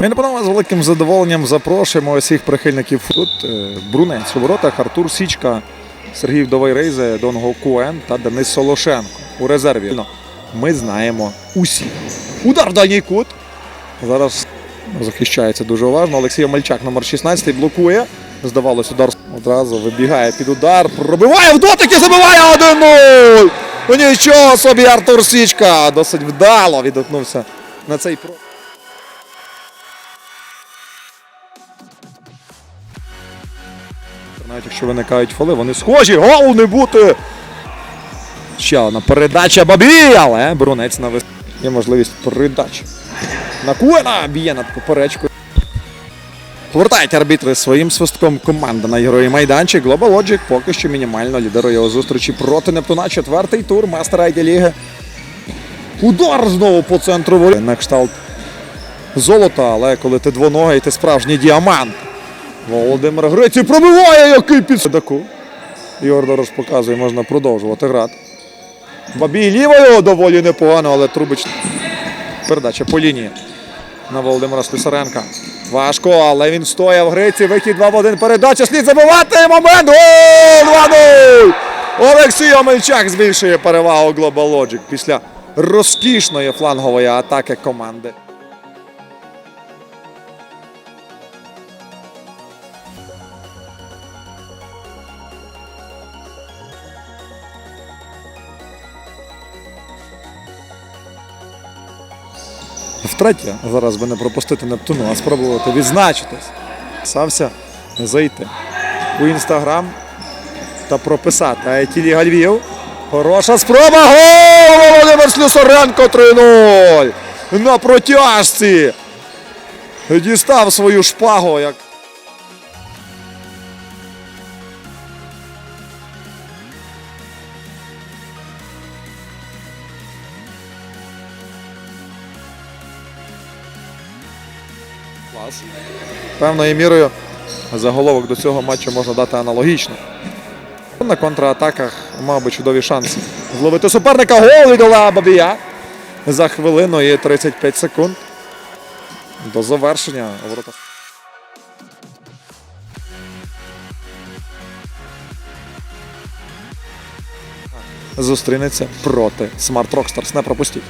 Ми панове з великим задоволенням запрошуємо усіх прихильників тут е, Брунець у воротах, Артур Січка, Сергій Вдовий Рейзе, Донго Куен та Денис Солошенко у резерві. Ну, Ми знаємо усі. Удар в дальній кут. Зараз захищається дуже уважно. Олексій Мальчак, номер 16, блокує. Здавалось, удар одразу вибігає під удар, пробиває в дотик і забиває 1-0! Ну нічого собі Артур Січка досить вдало відгукнувся на цей про. Навіть якщо виникають фоли, вони схожі, гол не бути. Ще одна передача Бабі, але Брунець на вис... Є можливість передачі. На Куена б'є над поперечкою. Повертають арбітри своїм свистком команда на герої майданчик. Global Logic поки що мінімально лідерує у зустрічі проти Нептуна. Четвертий тур Мастер Айді Ліги. Удар знову по центру. На кшталт золота, але коли ти двоногий, ти справжній діамант. Володимир Гриці пробиває який під Даку. Ігор Дорож показує, можна продовжувати грати. Бабій лівою доволі непогано, але трубич. Передача по лінії на Володимира Слюсаренка. Важко, але він стояв в Гриці. Вихід 2 в 1. Передача слід забивати. Момент. Гол! 2-0! Олексій Омельчак збільшує перевагу Global Logic після розкішної флангової атаки команди. Втретє, зараз би не пропустити Нептуну, а спробувати відзначитись. Сався зайти у інстаграм та прописати Айтілі Гальвів. Хороша спроба. Гол! Володимир Слюсаренко 3-0. На протяжці. Дістав свою шпагу. Як... Клас. Певною мірою заголовок до цього матчу можна дати аналогічно. На контратаках мав би чудові шанси. Зловити суперника гол від Олега Бабія. За хвилину і 35 секунд. До завершення ворота. Зустрінеться проти Smart Rockstars. Не пропустіть.